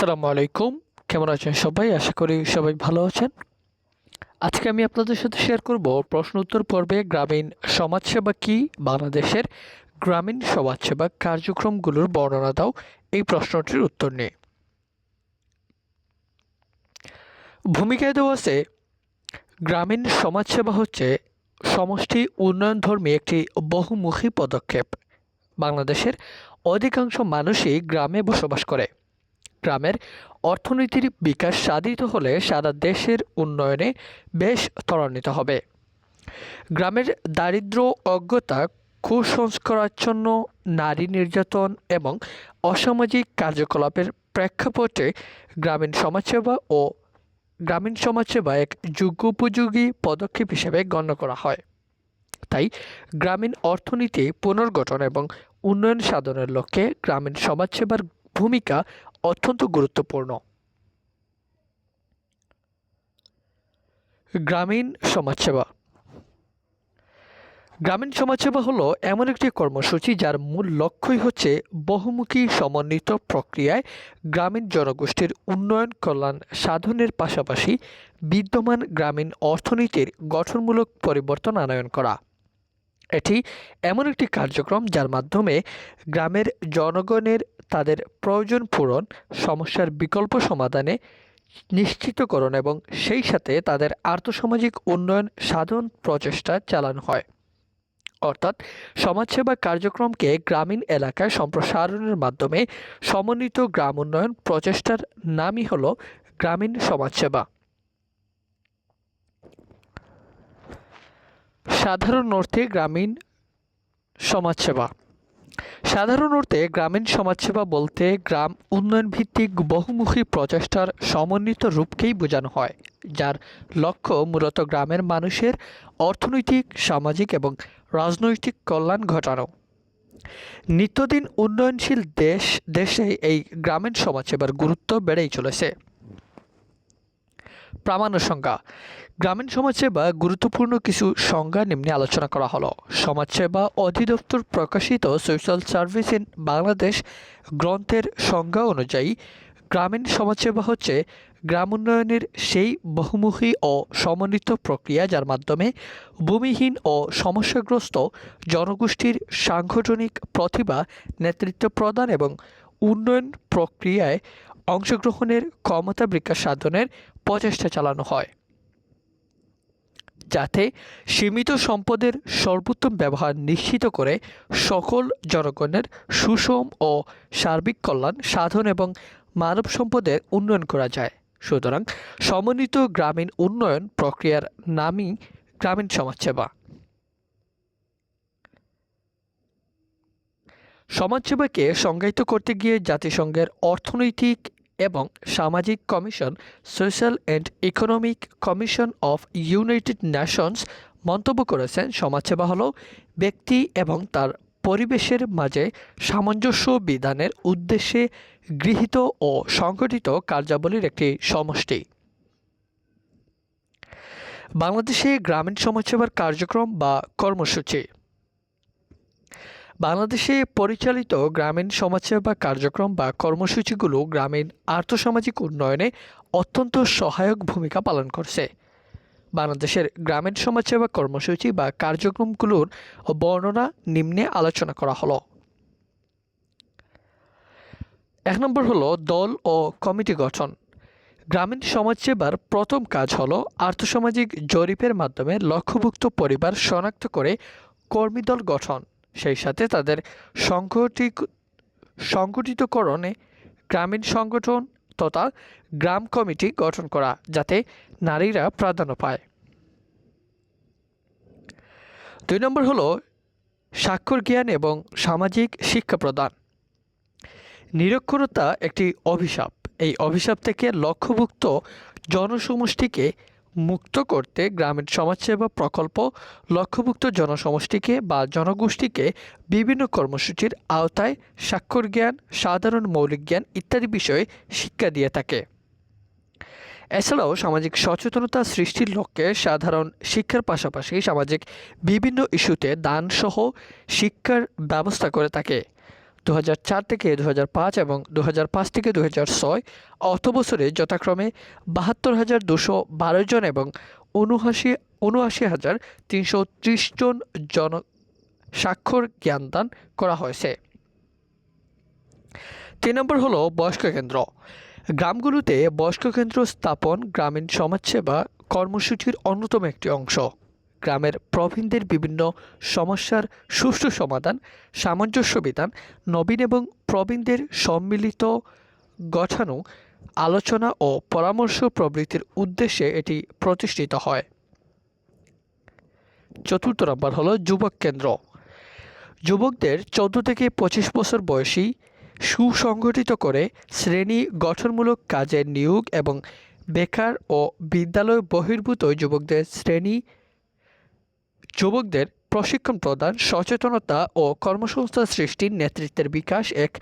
আসসালামু আলাইকুম। কেমন আছেন সবাই? আশা করি সবাই ভালো আছেন। আজকে আমি আপনাদের সাথে শেয়ার করব প্রশ্ন উত্তর পর্বে গ্রামীণ সমাজসেবা কি? বাংলাদেশের গ্রামীণ সমাজসেবা কার্যক্রমগুলোর বর্ণনা দাও এই প্রশ্নটির উত্তর নিয়ে। ভূমিকায় দেওয়া আছে, গ্রামীণ সমাজসেবা হচ্ছে সমষ্টি উন্নয়নধর্মী একটি বহুমুখী পদক্ষেপ। বাংলাদেশের অধিকাংশ মানুষই গ্রামে বসবাস করে। গ্রামের অর্থনীতির বিকাশ সাধিত হলে সারা দেশের উন্নয়নে বেশ ত্বরান্বিত হবে। গ্রামের দারিদ্র অজ্ঞতা, কুসংস্কারাচ্ছন্ন, নারী নির্যাতন এবং অসামাজিক কার্যকলাপের প্রেক্ষাপটে গ্রামীণ সমাজসেবা ও গ্রামীণ সমাজসেবা এক যুগোপযোগী পদক্ষেপ হিসেবে গণ্য করা হয়। তাই গ্রামীণ অর্থনীতি পুনর্গঠন এবং উন্নয়ন সাধনের লক্ষ্যে গ্রামীণ সমাজসেবার ভূমিকা অত্যন্ত গুরুত্বপূর্ণ। গ্রামীণ সমাজসেবা। গ্রামীণ সমাজসেবা হলো এমন একটি কর্মসূচি যার মূল লক্ষ্যই হচ্ছে বহুমুখী সমন্বিত প্রক্রিয়ায় গ্রামীণ জনগোষ্ঠীর উন্নয়ন, কল্যাণ সাধনের পাশাপাশি বিদ্যমান গ্রামীণ অর্থনীতির গঠনমূলক পরিবর্তন আনয়ন করা। এটি এমন একটি কার্যক্রম যার মাধ্যমে গ্রামের জনগণের তাদের প্রয়োজন পূরণ, সমস্যার বিকল্প সমাধানে নিশ্চিতকরণ এবং সেই সাথে তাদের আর্থসামাজিক উন্নয়ন সাধন প্রচেষ্টা চালানো হয়। অর্থাৎ সমাজসেবা কার্যক্রমকে গ্রামীণ এলাকায় সম্প্রসারণের মাধ্যমে সমন্বিত গ্রাম উন্নয়ন প্রচেষ্টার নামই হল গ্রামীণ সমাজসেবা। সাধারণ অর্থে গ্রামীণ সমাজসেবা। সাধারণ অর্থে গ্রামীণ সমাজসেবা বলতে গ্রাম উন্নয়ন ভিত্তিক বহুমুখী প্রচেষ্টার সমন্বিত রূপকেই বোঝানো হয়, যার লক্ষ্য মূলত গ্রামের মানুষের অর্থনৈতিক, সামাজিক এবং রাজনৈতিক কল্যাণ ঘটানো। নিত্যদিন উন্নয়নশীল দেশ, দেশে এই গ্রামীণ সমাজসেবার গুরুত্ব বেড়েই চলেছে। প্রামাণ্য সংজ্ঞা। গ্রামীণ সমাজসেবা গুরুত্বপূর্ণ কিছু সংজ্ঞা নিম্নে আলোচনা করা হলো। সমাজসেবা অধিদপ্তর প্রকাশিত সোশ্যাল সার্ভিস ইন বাংলাদেশ গ্রন্থের সংজ্ঞা অনুযায়ী, গ্রামীণ সমাজসেবা হচ্ছে গ্রাম উন্নয়নের সেই বহুমুখী ও সমন্বিত প্রক্রিয়া যার মাধ্যমে ভূমিহীন ও সমস্যাগ্রস্ত জনগোষ্ঠীর সাংগঠনিক প্রতিভা, নেতৃত্ব প্রদান এবং উন্নয়ন প্রক্রিয়ায় অংশগ্রহণের ক্ষমতা বিকাশ সাধনের প্রচেষ্টা চালানো হয়, যাতে সীমিত সম্পদের সর্বোত্তম ব্যবহার নিশ্চিত করে সকল জনগণের সুষম ও সার্বিক কল্যাণ, সাধন এবং মানব সম্পদের উন্নয়ন করা যায়। সুতরাং সমন্বিত গ্রামীণ উন্নয়ন প্রক্রিয়ার নামই গ্রামীণ সমাজসেবা। সমাজসেবাকে সংজ্ঞায়িত করতে গিয়ে জাতিসংঘের অর্থনৈতিক এবং সামাজিক commission, social and economic commission of United Nations মন্তব্য করেছেন সমাজসেবা হল ব্যক্তি এবং তার পরিবেশের মাঝে সামঞ্জস্য বিধানের উদ্দেশ্যে গৃহীত ও সংগঠিত কার্যাবলীর একটি সমষ্টি। বাংলাদেশে গ্রামীণ সমাজসেবার কার্যক্রম বা কর্মসূচি বাংলাদেশে পরিচালিত গ্রামীণ সমাজসেবা কার্যক্রম বা কর্মসূচিগুলো গ্রামীণ আর্থসামাজিক উন্নয়নে অত্যন্ত সহায়ক ভূমিকা পালন করছে। বাংলাদেশের গ্রামীণ সমাজসেবা কর্মসূচি বা কার্যক্রমগুলোর বর্ণনা নিম্নে আলোচনা করা হলো। এক নম্বর হলো দল ও কমিটি গঠন। গ্রামীণ সমাজসেবার প্রথম কাজ হলো আর্থসামাজিক জরিপের মাধ্যমে লক্ষ্যভুক্ত পরিবার শনাক্ত করে কর্মী দল গঠন। সেই সাথে তাদের সংগঠিত সংগঠিতকরণে গ্রামীণ সংগঠন তথা গ্রাম কমিটি গঠন করা, যাতে নারীরা প্রাধান্য পায়। দুই নম্বর হলো স্বাক্ষর জ্ঞান এবং সামাজিক শিক্ষা প্রদান। নিরক্ষরতা একটি অভিশাপ। এই অভিশাপ থেকে লক্ষ্যভুক্ত জনসমষ্টিকে মুক্ত করতে গ্রামীণ সমাজসেবা প্রকল্প, লক্ষ্যভুক্ত জনসমষ্টিকে বা জনগোষ্ঠীকে বিভিন্ন কর্মসূচির আওতায় স্বাক্ষর জ্ঞান, সাধারণ মৌলিক জ্ঞান ইত্যাদি বিষয়ে শিক্ষা দিয়ে থাকে। এছাড়াও সামাজিক সচেতনতা সৃষ্টির লক্ষ্যে সাধারণ শিক্ষার পাশাপাশি সামাজিক বিভিন্ন ইস্যুতে দানসহ শিক্ষার ব্যবস্থা করে থাকে। দু হাজার চার থেকে দু হাজার পাঁচ এবং দু হাজার পাঁচ থেকে দু অর্থ বছরে যথাক্রমে বাহাত্তর হাজার দুশো বারো জন এবং উনআশি উনআশি হাজার তিনশো ত্রিশ জন জন স্বাক্ষর জ্ঞানদান করা হয়েছে। তিন নম্বর হলো বয়স্ক কেন্দ্র। গ্রামগুলোতে বয়স্ক কেন্দ্র স্থাপন গ্রামীণ সমাজসেবা কর্মসূচির অন্যতম একটি অংশ। গ্রামের প্রবীণদের বিভিন্ন সমস্যার সুষ্ঠু সমাধান, সামঞ্জস্য বিধান, নবীন এবং প্রবীণদের সম্মিলিত গঠানো, আলোচনা ও পরামর্শ প্রবৃত্তির উদ্দেশ্যে এটি প্রতিষ্ঠিত হয়। চতুর্থ নম্বর হলো যুবক কেন্দ্র। যুবকদের চোদ্দ থেকে পঁচিশ বছর বয়সী সুসংগঠিত করে শ্রেণি গঠনমূলক কাজে নিয়োগ এবং বেকার ও বিদ্যালয় বহির্ভূত যুবকদের শ্রেণি যুবকদের প্রশিক্ষণ প্রদান, সচেতনতা ও কর্মসংস্থান সৃষ্টির নেতৃত্বের বিকাশ এক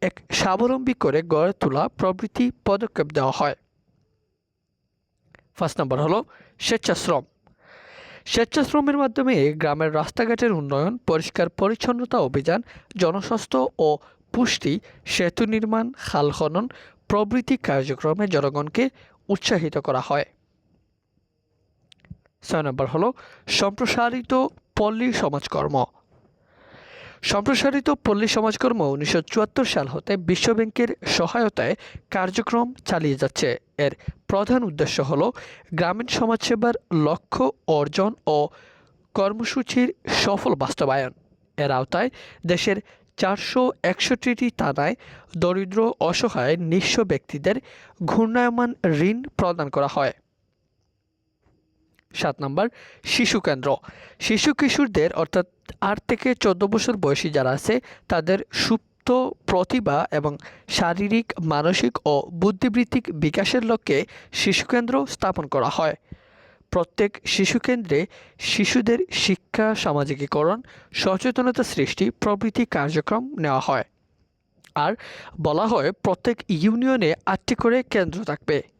এক স্বাবলম্বী করে গড়ে তোলা প্রভৃতি পদক্ষেপ দেওয়া হয়। ফার্স্ট নম্বর হলো স্বেচ্ছাশ্রম। স্বেচ্ছাশ্রমের মাধ্যমে গ্রামের রাস্তাঘাটের উন্নয়ন, পরিষ্কার পরিচ্ছন্নতা অভিযান, জনস্বাস্থ্য ও পুষ্টি, সেতু নির্মাণ, খাল খনন প্রভৃতি কার্যক্রমে জনগণকে উৎসাহিত করা হয়। ছয় নম্বর হলো, সম্প্রসারিত পল্লী সমাজকর্ম। সম্প্রসারিত পল্লী সমাজকর্ম উনিশশো চুয়াত্তর সাল হতে বিশ্বব্যাংকের সহায়তায় কার্যক্রম চালিয়ে যাচ্ছে। এর প্রধান উদ্দেশ্য হল, গ্রামীণ সমাজসেবার লক্ষ্য অর্জন ও কর্মসূচির সফল বাস্তবায়ন। এর আওতায় দেশের চারশো একষট্টিটি থানায় দরিদ্র, অসহায়, নিঃস্ব ব্যক্তিদের ঘূর্ণায়মান ঋণ প্রদান করা হয়। সাত নম্বর, শিশু কেন্দ্র। শিশু কিশোরদের অর্থাৎ আট থেকে চোদ্দ বছর বয়সী যারা আছে, তাদের সুপ্ত প্রতিভা এবং শারীরিক, মানসিক ও বুদ্ধিবৃত্তিক বিকাশের লক্ষ্যে শিশু কেন্দ্র স্থাপন করা হয়। প্রত্যেক শিশু কেন্দ্রে শিশুদের শিক্ষা, সামাজিকীকরণ, সচেতনতা সৃষ্টি, প্রভৃতি কার্যক্রম নেওয়া হয়। আর বলা হয় প্রত্যেক ইউনিয়নে আটটি করে কেন্দ্র থাকবে।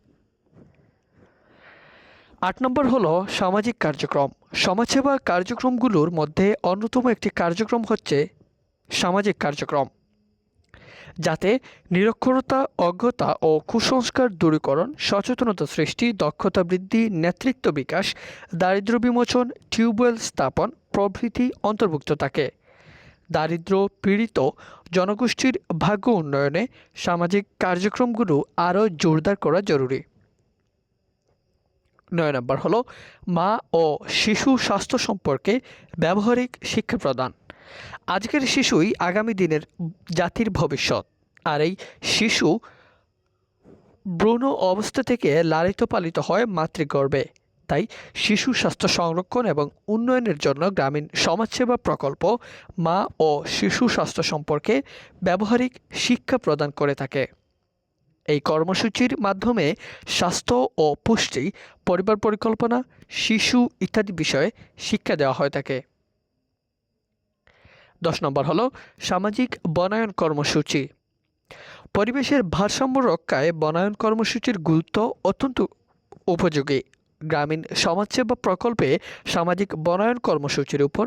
আট নম্বর হলো সামাজিক কার্যক্রম। সমাজসেবা কার্যক্রমগুলোর মধ্যে অন্যতম একটি কার্যক্রম হচ্ছে সামাজিক কার্যক্রম। যাতে নিরক্ষরতা, অজ্ঞতা ও কুসংস্কার দূরীকরণ, সচেতনতা সৃষ্টি, দক্ষতা বৃদ্ধি, নেতৃত্ব বিকাশ দারিদ্র বিমোচন, টিউবওয়েল স্থাপন, প্রভৃতি অন্তর্ভুক্ত থাকে। দারিদ্র পীড়িত জনগোষ্ঠীর ভাগ্য উন্নয়নে সামাজিক কার্যক্রমগুলো আরও জোরদার করা জরুরি। নয় নম্বর হলো মা ও শিশু স্বাস্থ্য সম্পর্কে ব্যবহারিক শিক্ষা প্রদান। আজকের শিশুই আগামী দিনের জাতির ভবিষ্যৎ। আর এই শিশু ব্রণ অবস্থা থেকে লালিত পালিত হয় মাতৃগর্ভে। তাই শিশু স্বাস্থ্য সংরক্ষণ এবং উন্নয়নের জন্য গ্রামীণ সমাজসেবা প্রকল্প মা ও শিশু স্বাস্থ্য সম্পর্কে ব্যবহারিক শিক্ষা প্রদান করে থাকে। এই কর্মসূচির মাধ্যমে স্বাস্থ্য ও পুষ্টি, পরিবার পরিকল্পনা, শিশু ইত্যাদি বিষয়ে শিক্ষা দেওয়া হয়ে থাকে দশ নম্বর হলো সামাজিক বনায়ন কর্মসূচি। পরিবেশের ভারসাম্য রক্ষায় বনায়ন কর্মসূচির গুরুত্ব অত্যন্ত উপযোগী। গ্রামীণ সমাজসেবা প্রকল্পে সামাজিক বনায়ন কর্মসূচির উপর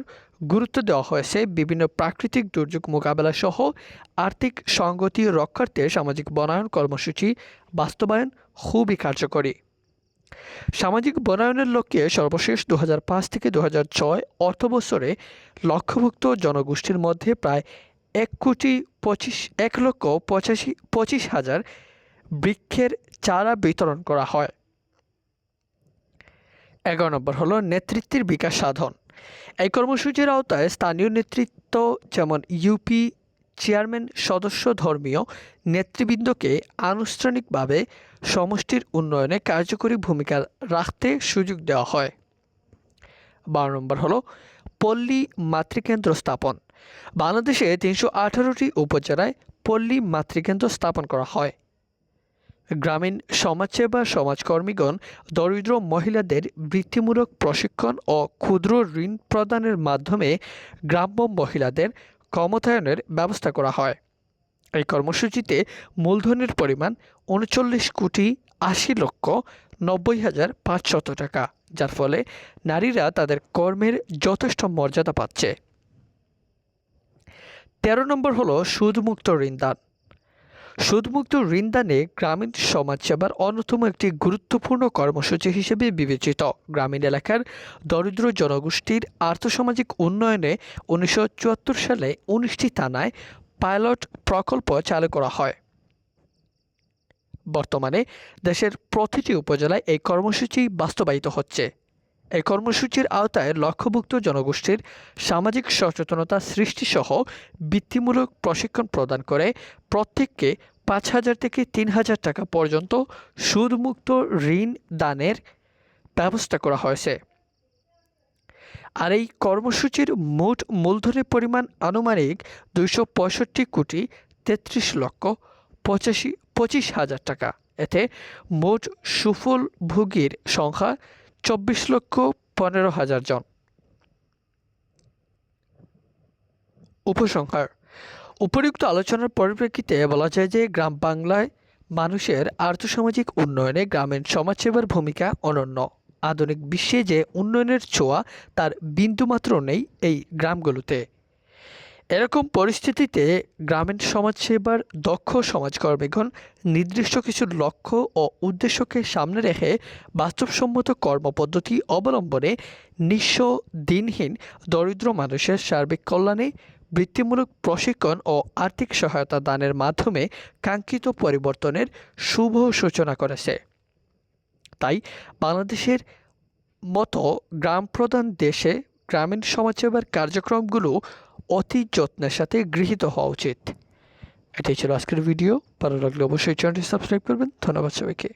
গুরুত্ব দেওয়া হয়েছে। বিভিন্ন প্রাকৃতিক দুর্যোগ মোকাবেলা সহ আর্থিক সংগতি রক্ষার্থে সামাজিক বনায়ন কর্মসূচি বাস্তবায়ন খুবই কার্যকরী। সামাজিক বনায়নের লক্ষ্যে সর্বশেষ দু হাজার পাঁচ থেকে দু অর্থ বছরে লক্ষ্যভুক্ত জনগোষ্ঠীর মধ্যে প্রায় এক কোটি পঁচিশ, এক লক্ষ পঁচাশি, পঁচিশ হাজার বৃক্ষের চারা বিতরণ করা হয়। এগারো নম্বর হলো নেতৃত্বের বিকাশ সাধন। এই কর্মসূচির আওতায় স্থানীয় নেতৃত্ব যেমন ইউপি চেয়ারম্যান, সদস্য, ধর্মীয় নেতৃবৃন্দকে আনুষ্ঠানিকভাবে সমষ্টির উন্নয়নে কার্যকরী ভূমিকা রাখতে সুযোগ দেওয়া হয়। বারো নম্বর হলো পল্লী মাতৃকেন্দ্র স্থাপন। বাংলাদেশে তিনশো আঠারোটি উপজেলায় পল্লী মাতৃকেন্দ্র স্থাপন করা হয়। গ্রামীণ সমাজসেবা সমাজকর্মীগণ দরিদ্র মহিলাদের বৃত্তিমূলক প্রশিক্ষণ ও ক্ষুদ্র ঋণ প্রদানের মাধ্যমে গ্রাম্য মহিলাদের ক্ষমতায়নের ব্যবস্থা করা হয়। এই কর্মসূচিতে মূলধনের পরিমাণ উনচল্লিশ কোটি আশি লক্ষ নব্বই হাজার পাঁচশত টাকা, যার ফলে নারীরা তাদের কর্মের যথেষ্ট মর্যাদা পাচ্ছে। তেরো নম্বর হলো সুদমুক্ত ঋণদান। সুদমুক্ত ঋণদানে গ্রামীণ সমাজসেবার অন্যতম একটি গুরুত্বপূর্ণ কর্মসূচি হিসেবে বিবেচিত। গ্রামীণ এলাকার দরিদ্র জনগোষ্ঠীর আর্থসামাজিক উন্নয়নে উনিশশো চুয়াত্তর সালে উনিশটি থানায় পাইলট প্রকল্প চালু করা হয়। বর্তমানে দেশের প্রতিটি উপজেলায় এই কর্মসূচি বাস্তবায়িত হচ্ছে। এই কর্মসূচির আওতায় লক্ষ্যভুক্ত জনগোষ্ঠীর সামাজিক সচেতনতা সৃষ্টিসহ বৃত্তিমূলক প্রশিক্ষণ প্রদান করে প্রত্যেককে পাঁচ হাজার থেকে তিন হাজার টাকা পর্যন্ত সুদমুক্ত ঋণ দানের ব্যবস্থা করা হয়েছে। আর এই কর্মসূচির মোট মূলধনের পরিমাণ আনুমানিক দুইশো পঁয়ষট্টি কোটি তেত্রিশ লক্ষ পঁচাশি, পঁচিশ হাজার টাকা। এতে মোট সুফল ভোগীর সংখ্যা চব্বিশ লক্ষ পনেরো হাজার জন। উপসংহার। উপরিউক্ত আলোচনার পরিপ্রেক্ষিতে বলা যায় যে গ্রাম বাংলায় মানুষের আর্থসামাজিক উন্নয়নে গ্রামীণ সমাজসেবার ভূমিকা অনন্য। আধুনিক বিশ্বে যে উন্নয়নের ছোঁয়া, তার বিন্দুমাত্র নেই এই গ্রামগুলোতে। এরকম পরিস্থিতিতে গ্রামীণ সমাজসেবার দক্ষ সমাজকর্মীগণ নির্দিষ্ট কিছু লক্ষ্য ও উদ্দেশ্যকে সামনে রেখে বাস্তবসম্মত কর্মপদ্ধতি অবলম্বনে নিঃস্ব, দিনহীন, দরিদ্র মানুষের সার্বিক কল্যাণে বৃত্তিমূলক প্রশিক্ষণ ও আর্থিক সহায়তা দানের মাধ্যমে কাঙ্ক্ষিত পরিবর্তনের শুভ সূচনা করেছে। তাই বাংলাদেশের মতো গ্রাম প্রধান দেশে গ্রামীণ সমাজসেবার কার্যক্রমগুলো অতি যত্নের সাথে গৃহীত হওয়া উচিত। এটাই ছিল আজকের ভিডিও ভালো লাগলে অবশ্যই চ্যানেলটি সাবস্ক্রাইব করবেন। ধন্যবাদ সবাইকে।